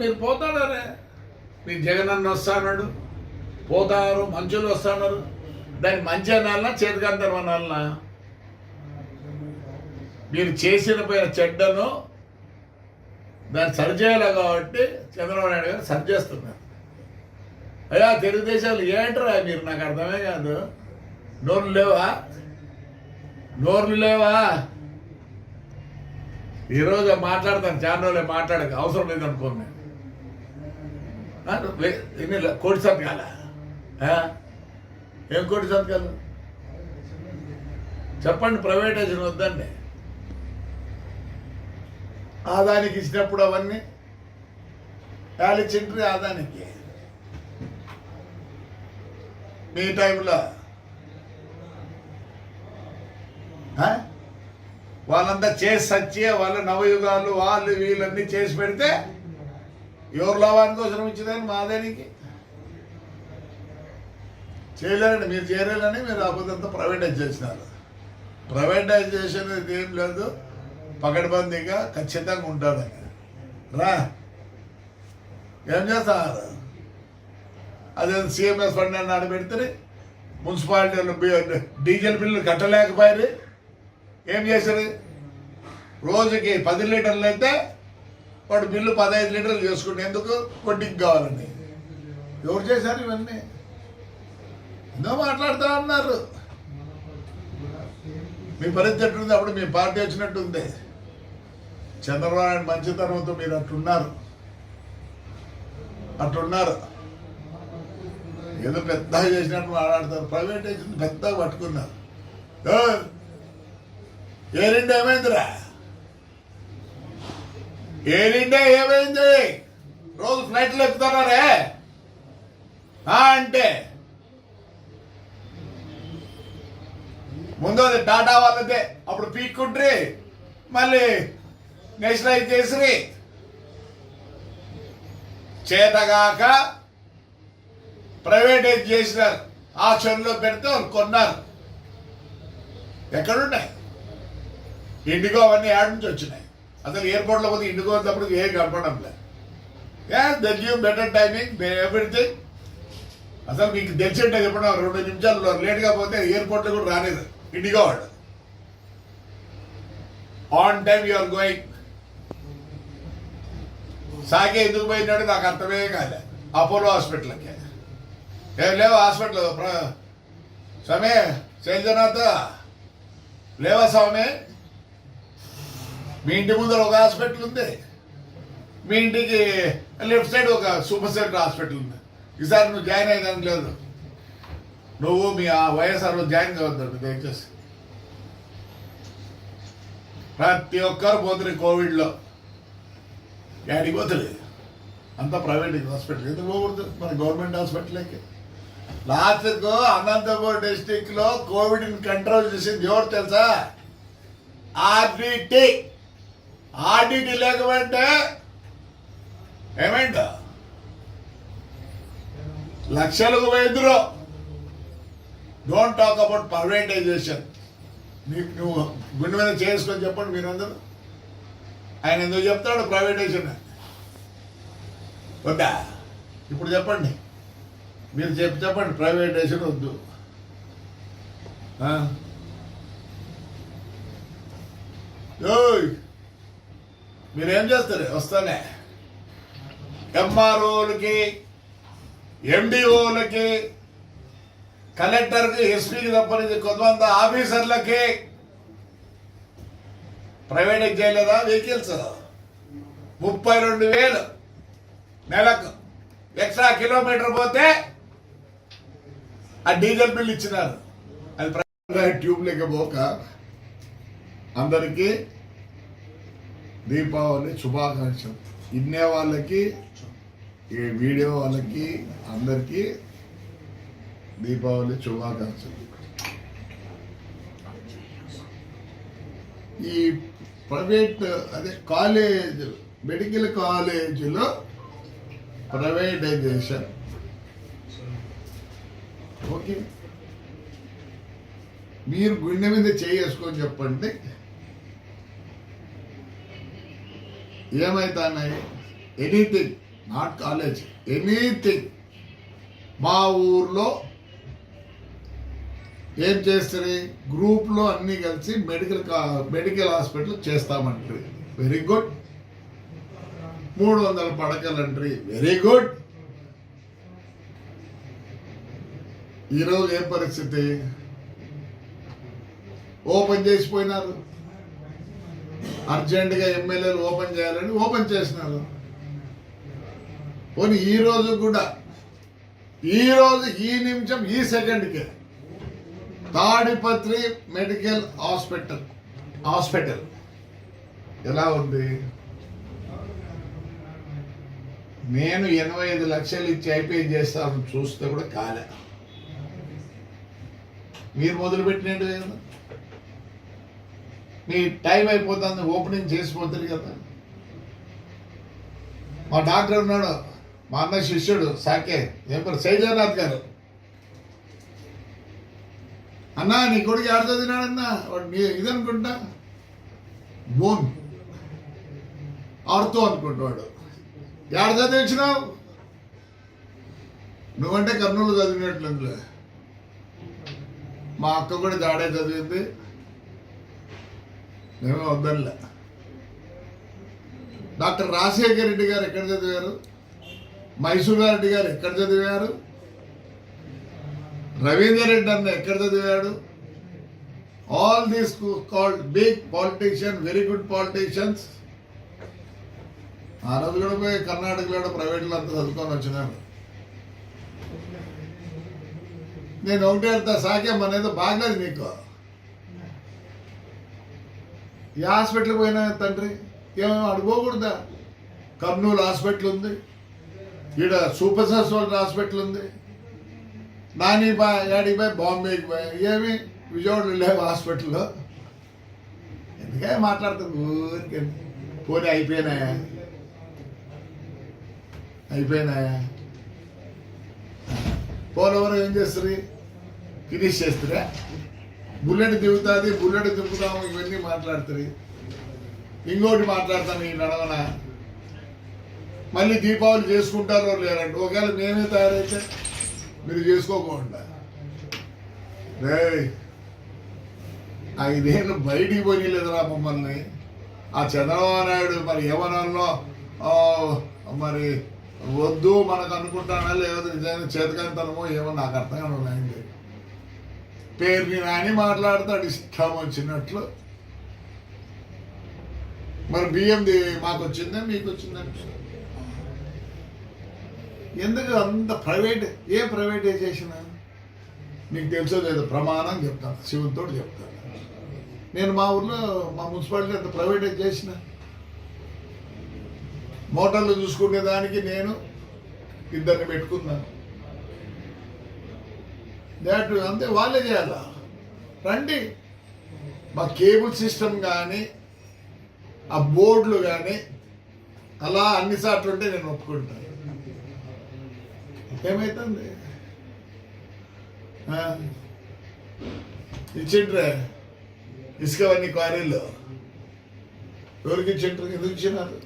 మీరు పోతాడారే మీ జగన్ అన్న వస్తాడు. పోతారు మంచులు వస్తున్నారు దాన్ని మంచి అనాలనా చేతికంతరం అనాలనా? మీరు చేసిన పోయిన చెడ్డను దాన్ని సరిచేయాలి కాబట్టి చంద్రబాబు నాయుడు గారు సరిచేస్తున్నారు అయ్యా తెలుగుదేశాలు ఏంటరా మీరు? నాకు అర్థమే కాదు. నోర్లు లేవా? నోర్లు లేవా? ఈరోజు మాట్లాడతాను. చాలా రోజులే మాట్లాడక. అవసరం లేదనుకోను నేను కోటి సంతకాల? ఏం కోటి సంతకాలు? చెప్పండి ప్రైవేటైజేషన్ వద్దండి. ఆదానికి ఇచ్చినప్పుడు అవన్నీ యాలిచ్చిండ్రి ఆదానికి మీ టైంలో. వాళ్ళంతా చేసి సచ్చి వాళ్ళ నవయుగాలు వాళ్ళు వీళ్ళన్నీ చేసి పెడితే ఎవరు లాభానికి అవసరం ఇచ్చిందని మాదేనికి చేయలేరండి మీరు చేయలేరని మీరు అబద్ధంతో ప్రైవేటైజ్ చేసినారు. ప్రైవేటైజ్ చేసేది ఏం లేదు. పకడ్బందీగా ఖచ్చితంగా ఉంటుందని రా. ఏం చేస్తున్నారు అదే సిఎంఎస్ ఫండ్ అని ఆడబెడితే మున్సిపాలిటీలు డీజిల్ బిల్లు కట్టలేకపోయారు. ఏం చేశారు? రోజుకి పది లీటర్లు అయితే వాడు బిల్లు పదహైదు లీటర్లు చేసుకుంటే ఎందుకు? వడ్డీకి కావాలని. ఎవరు చేశారు ఇవన్నీ? ఎన్నో మాట్లాడుతూ ఉన్నారు. మీ పరిస్థితి ఎట్టుంది అప్పుడు మీ పార్టీ వచ్చినట్టుంది. చంద్రబాబు నాయుడు మంచితనంతో మీరు అట్లున్నారు అట్లున్నారు ఏదో పెద్దగా చేసినట్టు మాట్లాడతారు. ప్రైవేటైజేషన్ పెద్దగా పట్టుకున్నారు. ఏ, ఎయిర్ ఏమైందిరా? ఎయిర్ ఇండియా ఏమైంది? రోజు ఫ్లైట్లు ఎక్కుతున్నారే? అంటే. ముందు అది టాటా వాళ్ళదే అప్పుడు పీక్కుంట్రి మళ్ళీ నేషనలైజ్ చేసి చేతగాక ప్రైవేటైజ్ చేసినారు. ఆక్షన్లో పెడితే కొన్నారు. ఎక్కడున్నాయి? ఇండిగో అవన్నీ యాడ్ నుంచి వచ్చినాయి. అసలు ఎయిర్పోర్ట్లో పోతే ఇంటికి వచ్చినప్పుడు ఏం కనపడం లేదు. గివ్ బెటర్ టైమింగ్ ఎవ్రీథింగ్ అసలు మీకు తెలిసింటే చెప్పడం రెండు నిమిషాలు లేట్గా పోతే ఎయిర్పోర్ట్లో కూడా రాలేదు. ఇండిగో వాడు ఆన్ టైమ్ యూఆర్ గోయింగ్ సాగే ఎందుకు పోయినాడు? నాకు అర్థమే కాలే. అపోలో హాస్పిటల్కి. ఏం లేవు హాస్పిటల్? స్వామి శైలజనాథ లేవా స్వామి? మీ ఇంటి ముందర ఒక హాస్పిటల్ ఉంది. మీ ఇంటికి లెఫ్ట్ సైడ్ ఒక సూపర్ సెంటర్ హాస్పిటల్ ఉంది. ఈసారి నువ్వు జాయిన్ అయ్యడానికి లేదు. నువ్వు మీ ఆ వైఎస్ఆర్లో జాయిన్ కావద్దండి దయచేసి. ప్రతి ఒక్కరు పోతుంది కోవిడ్లో. యాడికి పోతుంది అంతా ప్రైవేట్ హాస్పిటల్. ఎందుకు పోకూడదు? మన గవర్నమెంట్ హాస్పిటల్కి లాస్ట్కు అనంతపురం డిస్టిక్లో కోవిడ్ని కంట్రోల్ చేసింది ఎవరు తెలుసా? ఆర్బిటీ. ఆర్డిటి లేకపోతే ఏమైందా? లక్షలకు వైద్యులు డోంట్ టాక్ అబౌట్ ప్రైవేటైజేషన్ నీకు నువ్వు గుండె మీద చేసుకొని చెప్పండి మీరందరూ. ఆయన ఎందుకు చెప్తాడు ప్రైవేటైజేషన్ వద్దా? ఇప్పుడు చెప్పండి. మీరు చెప్పి చెప్పండి ప్రైవేటైజేషన్ వద్దు. ఓయ్ మీరేం చేస్తారు? వస్తానే. ఎంఆర్ఓలకి ఎండిఓలకి కలెక్టర్కి ఎస్పీకి తప్పనిది కొంతమంది ఆఫీసర్లకి ప్రైవేట్కి చేయలేదా వెహికల్స్. ముప్పై రెండు వేలు నెలకు. ఎక్స్ట్రా కిలోమీటర్ పోతే ఆ డీజిల్ బిల్ ఇచ్చినారు. అది ప్రైవేట్ ట్యూబ్ లేకపోక అందరికీ దీపావళి శుభాకాంక్షలు. ఇన్నే వాళ్ళకి ఈ వీడియో వాళ్ళకి అందరికీ దీపావళి శుభాకాంక్షలు. ఈ ప్రైవేట్ అదే కాలేజ్ మెడికల్ కాలేజీలో ప్రైవేటైజేషన్. ఓకే. మీరు గుండె మీద చేసుకొని చెప్పండి. ఏమైతున్నాయి? ఎనీథింగ్ నాట్ కాలేజ్ ఎనీథింగ్ మా ఊర్లో ఏం చేస్తారు? గ్రూప్లో అన్నీ కలిసి మెడికల్ కా- మెడికల్ హాస్పిటల్ చేస్తామంటారు. వెరీ గుడ్ మూడు వందల పడకలంటారు. వెరీ గుడ్ ఈరోజు ఏం పరిస్థితి? ఓపెన్ చేసిపోయినారు. అర్జెంటుగా ఎమ్మెల్యేలు ఓపెన్ చేయాలని ఓపెన్ చేసినారు. పోనీ ఈ రోజు కూడా ఈ రోజు ఈ నిమిషం ఈ సెకండ్కి తాడిపత్రి మెడికల్ హాస్పిటల్ హాస్పిటల్ ఎలా ఉంది? నేను ఎనభై ఐదు లక్షలు ఇచ్చి ఐపీఐ చేస్తాను చూస్తే కూడా కాలే. మీరు మొదలుపెట్టినట్టు కదా? మీ టైం అయిపోతుంది ఓపెనింగ్ చేసిపోతుంది కదా. మా డాక్టర్ ఉన్నాడు మా అన్న శిష్యుడు సాకే ఏం పేరు? శైజనాథ్ గారు. అన్నా నీ కొడుకు ఎవరు చదివినాడన్నా వాడు నీ ఇదనుకుంటా? బోన్. ఆడుతూ అనుకుంటాడు ఎక్కడ చదివించినావు నువ్వంటే కర్నూలు చదివినట్లుందిలే. మా అక్క కూడా దాడే చదివింది. మేమే వద్దనిలే. డాక్టర్ రాజశేఖర రెడ్డి గారు ఎక్కడ చదివారు? మైసూర్ రెడ్డి గారు ఎక్కడ చదివారు? రవీందర్ రెడ్డి అన్న ఎక్కడ చదివాడు? All these called big politician very good politicians ఆ రోజు కూడా పోయి కర్ణాటకలో ప్రైవేట్లో అంతా చదువుకొని వచ్చినాను నేను ఒకటే వెళ్తా సాకేం అనేది బాగలేదు నీకు. ఈ హాస్పిటల్కి పోయినా తండ్రి ఏమేమి అడుకోకూడదా కర్నూలు హాస్పిటల్ ఉంది. ఈడ సూపర్ స్పెషాలిటీ హాస్పిటల్ ఉంది. నాని బా యాడికి పోయి బాంబేకి పోయి. ఏమి? విజయవాడలో లేవు హాస్పిటల్లో. ఎందుకే మాట్లాడుతుంది ఊరికే? పోనీ అయిపోయినాయా? అయిపోయినాయా? పోలవరం ఏం చేస్తారు ఫినిష్ చేస్తారా బుల్లెట్ దిగుతుంది బుల్లెట్ దింపుతాము ఇవన్నీ మాట్లాడుతుంది. ఇంకోటి మాట్లాడతాను ఈ నడవన. మళ్ళీ దీపావళి చేసుకుంటారో లేరంటే ఒకవేళ నేనే తయారైతే మీరు చేసుకోకుండా. రేయ్, ఐదేళ్ళు బయటికి పోనీలేదురా మమ్మల్ని. ఆ చంద్రబాబు నాయుడు మరి ఏమనాలో మరి వద్దు మనకు అనుకుంటానా లేదా నిజంగా చేతకంతనమో ఏమో నాకు అర్థం కాదు పేరుని నాని మాట్లాడతాడు ఇష్టం వచ్చినట్లు. మరి బియ్యంది మాకు వచ్చిందా మీకు వచ్చిందంటే ఎందుకు అంత ప్రైవేట్ ఏ ప్రైవేటైజేషన్? మీకు తెలుసో లేదో ప్రమాణం చెప్తాను శివునితో చెప్తాను. నేను మా ఊర్లో మా మున్సిపాలిటీ అంత ప్రైవేటైజ్ చేసిన మోటార్లు చూసుకునే దానికి నేను ఇద్దరిని పెట్టుకున్నాను. దాట్ అంతే వాళ్ళే చేయాలా? రండి. మా కేబుల్ సిస్టమ్ కానీ ఆ బోర్డులు కానీ అలా అన్నిసార్లు ఉంటే నేను ఒప్పుకుంటాను ఏమవుతుంది ఇచ్చిండ్రే? ఇసుకవన్నీ క్వారీలో. ఎవరికి ఇచ్చిండ్రు? ఎందుకు ఇచ్చినారు?